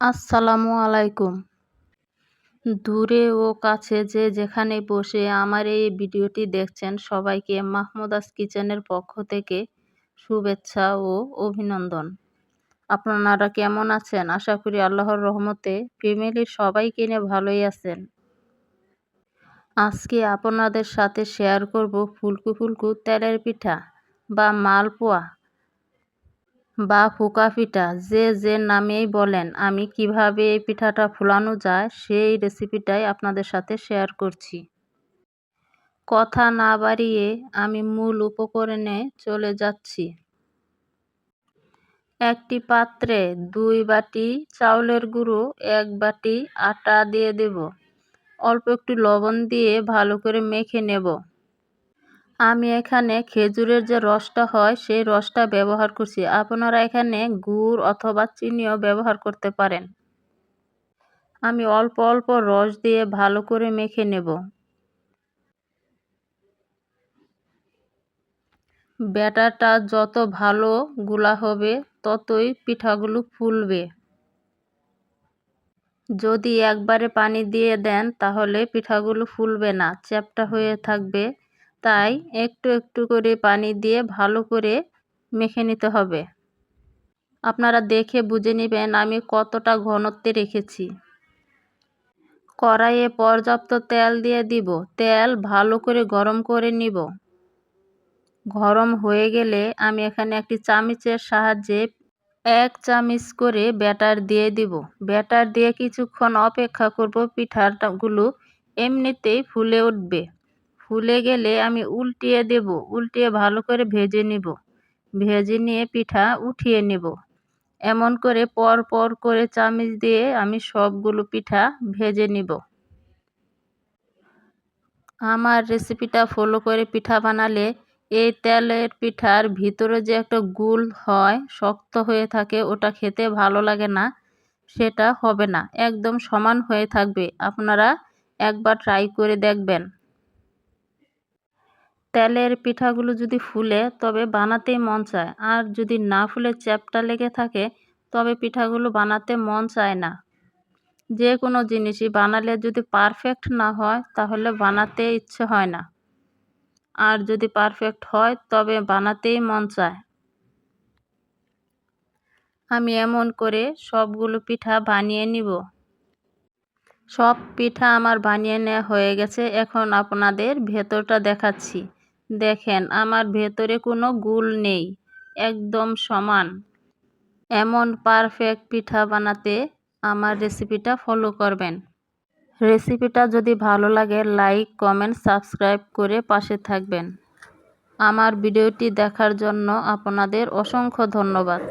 আসসালামু আলাইকুম। দূরে ও কাছে যে যেখানে বসে আমার এই ভিডিওটি দেখছেন সবাইকে মাহমুদাস কিচেনের পক্ষ থেকে শুভেচ্ছা ও অভিনন্দন। আপনারা কেমন আছেন? আশা করি আল্লাহর রহমতে ফ্যামিলির সবাই কিনে ভালোই আছেন। আজকে আপনাদের সাথে শেয়ার করব ফুলকু ফুলকু তেলের পিঠা বা মালপোয়া। বা ফুকা পিঠা যে যে নামেই বলেন, আমি কীভাবে এই পিঠাটা ফুলানো যায় সেই রেসিপিটাই আপনাদের সাথে শেয়ার করছি। কথা না বাড়িয়ে আমি মূল উপকরণে চলে যাচ্ছি। একটি পাত্রে দুই বাটি চাউলের গুঁড়ো, এক বাটি আটা দিয়ে দেব। অল্প একটু লবণ দিয়ে ভালো করে মেখে নেব। আমি এখানে খেজুরের যে রসটা হয়, সেই রসটা ব্যবহার করছি। আপনারা এখানে গুড় অথবা চিনিও ব্যবহার করতে পারেন। আমি অল্প অল্প রস দিয়ে ভালো করে মেখে নেব। ব্যাটারটা যত ভালো গুলা হবে, ততই পিঠাগুলো ফুলবে। যদি একবারে পানি দিয়ে দেন, তাহলে পিঠাগুলো ফুলবে না, চ্যাপটা হয়ে থাকবে। তাই একটু একটু করে পানি দিয়ে ভালো করে মেখে নিতে হবে। আপনারা দেখে বুঝে নেবেন আমি কতটা ঘনত্বে রেখেছি। কড়াইয়ে পর্যাপ্ত তেল দিয়ে দিব। তেল ভালো করে গরম করে নিব। গরম হয়ে গেলে আমি এখানে একটি চামচের সাহায্যে এক চামচ করে ব্যাটার দিয়ে দিব। ব্যাটার দিয়ে কিছুক্ষণ অপেক্ষা করব, পিঠাগুলো এমনিতেই ফুলে উঠবে। ফুলে গেলে আমি উল্টিয়ে দেব, উল্টিয়ে ভালো করে ভেজে নিব। ভেজে নিয়ে পিঠা উঠিয়ে নেব। এমন করে পর পর করে চামচ দিয়ে আমি সবগুলো পিঠা ভেজে নিব। আমার রেসিপিটা ফলো করে পিঠা বানালে এই তেলের পিঠার ভিতরে যে একটা গুল হয়, শক্ত হয়ে থাকে, ওটা খেতে ভালো লাগে না, সেটা হবে না। একদম সমান হয়ে থাকবে। আপনারা একবার ট্রাই করে দেখবেন। তেলের পিঠাগুলো যদি ফুলে, তবে বানাতেই মন চায়। আর যদি না ফুলে, চ্যাপটা লেগে থাকে, তবে পিঠাগুলো বানাতে মন চায় না। যে কোনো জিনিসই বানালে যদি পারফেক্ট না হয়, তাহলে বানাতে ইচ্ছে হয় না। আর যদি পারফেক্ট হয়, তবে বানাতেই মন চায়। আমি এমন করে সবগুলো পিঠা বানিয়ে নিব। সব পিঠা আমার বানিয়ে নেওয়া হয়ে গেছে। এখন আপনাদের ভেতরটা দেখাচ্ছি। দেখেন, আমার ভেতরে কোনো গুল নেই, একদম সমান। এমন পারফেক্ট পিঠা বানাতে আমার রেসিপিটা ফলো করবেন। রেসিপিটা যদি ভালো লাগে, লাইক, কমেন্ট, সাবস্ক্রাইব করে পাশে থাকবেন। আমার ভিডিওটি দেখার জন্য আপনাদের অসংখ্য ধন্যবাদ।